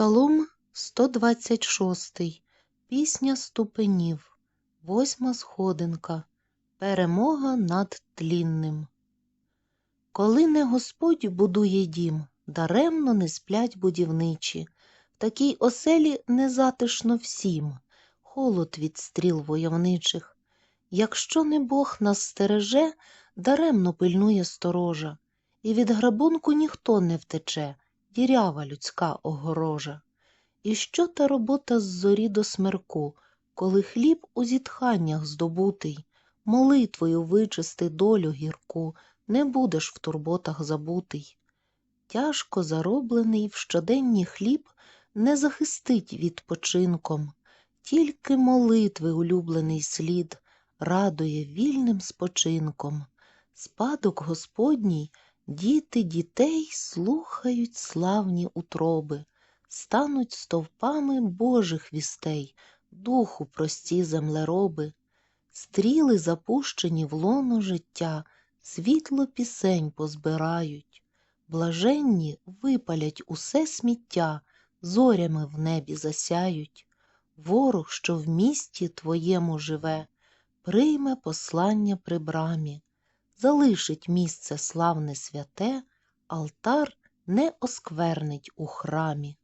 Псалом 126. Пісня ступенів. Восьма сходинка. Перемога над тлінним. Коли не Господь будує дім, даремно не сплять будівничі. В такій оселі незатишно всім, холод від стріл войовничих. Якщо не Бог нас стереже, даремно пильнує сторожа, і від грабунку ніхто не втече, дірява людська огорожа. І що та робота з зорі до смерку, коли хліб у зітханнях здобутий, молитвою вичисти долю гірку, не будеш в турботах забутий. Тяжко зароблений в щоденні хліб не захистить відпочинком, тільки молитви улюблений слід радує вільним спочинком. Спадок Господній діти дітей слухають славні утроби, стануть стовпами Божих вістей, духу прості землероби, стріли запущені в лоно життя, світло пісень позбирають, блаженні випалять усе сміття, зорями в небі засяють. Ворог, що в місті твоєму живе, прийме послання при брамі, залишить місце славне святе, алтар не осквернить у храмі.